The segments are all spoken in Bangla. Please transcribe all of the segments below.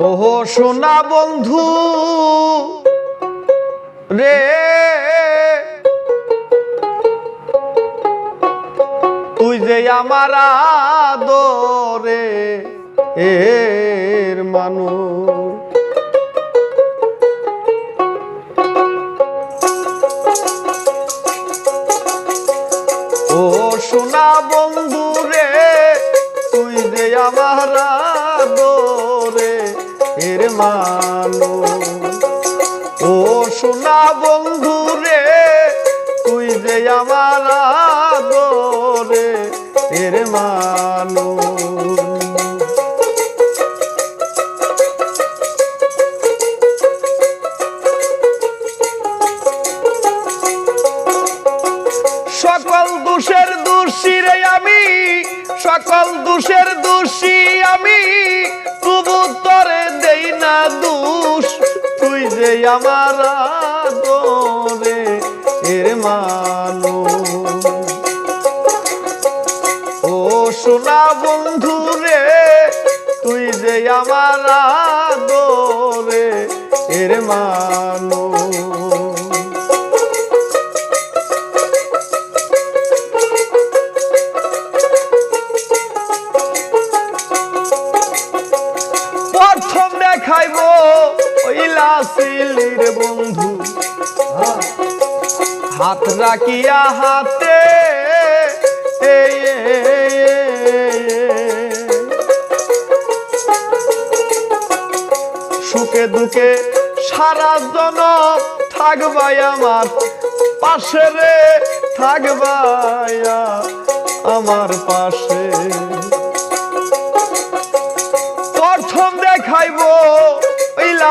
ওহ সোনা বন্ধু রে। তুই যে আমার আদরে এর মানুষ। ও সোনা বন্ধু মানু ও সোনা বন্ধু রে তুই যে আমার আদরে এর মানু সকল দোষের দোষী রে আমি, সকল দোষের দোষী আমি। যে আমার আদরে এর মানু ও সোনা বন্ধু রে, তুই যে আমার আদরে এর মানু লাসিলির বন্ধু হাত রাখিয়া হাতে। সুখে দুঃখে সারা জন থাকবাই আমার, পাশে রে থাকবাই আমার পাশে প্রথম দেখাইব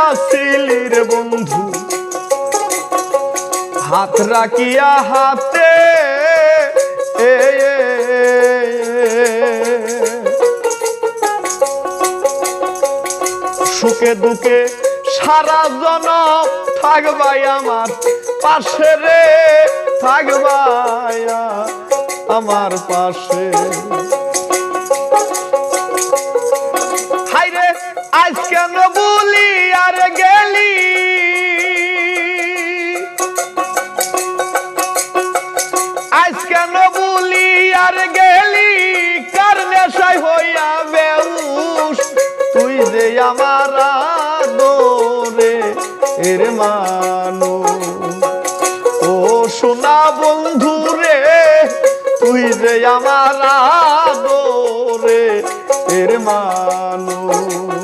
ওই লাসিলির বন্ধু। হাত রাখিয়া হাতে সুখে দুঃখে সারা জন থাকবাই আমার পাশে রে, থাকবাই আমার পাশে। এর মানো। ও সোনা বন্ধু রে তুই যে আমার আদরে এর মনে।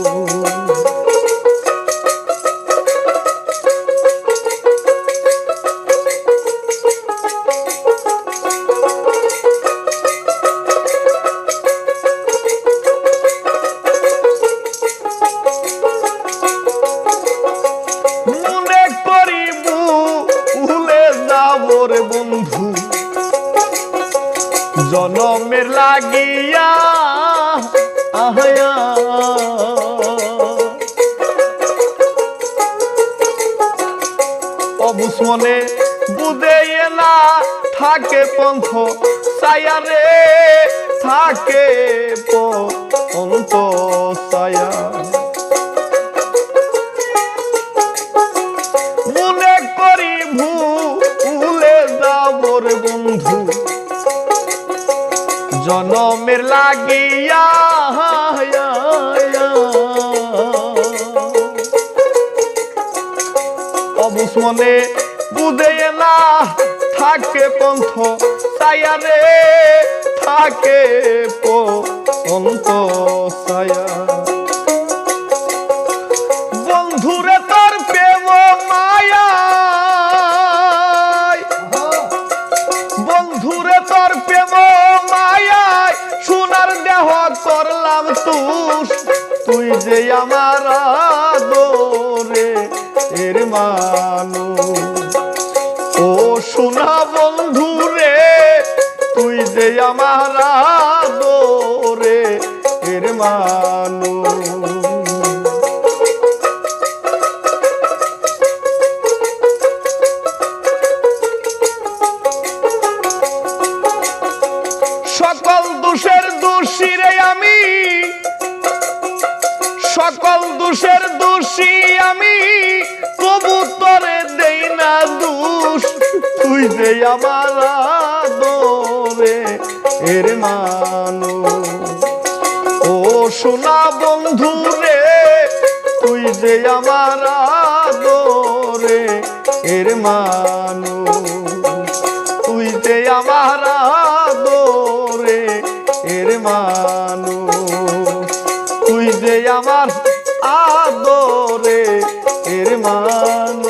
যাব রে বন্ধু জনমের লাগিয়া আহয়া। অবুস বুদে না থাকে পন্থ সায়া রে থাকে। জনমের লাগিয়া অবুস মনে বুঝে না, থাকে পন্থ সায়া রে থাকে পন্ত সায়া বন্ধুরে তোর প্রেম তোর প্রেম তুষ তুই যে আমার দোরে এর মানু ও সোনা বন্ধু রে, তুই যে আমার দোরে এর মানু সকল দোষের দোষী রে আমি। সকল দোষের দোষী আমি কবুতরে দেই না দোষ। তুই যে আমার আদরে এর মানুষ। ও সোনা বন্ধু রে, তুই যে আমার আদরে এর মানুষ। তুই যে আমার আদরে এর মানুষ। তুই যে আমার আদরে এর মানুষ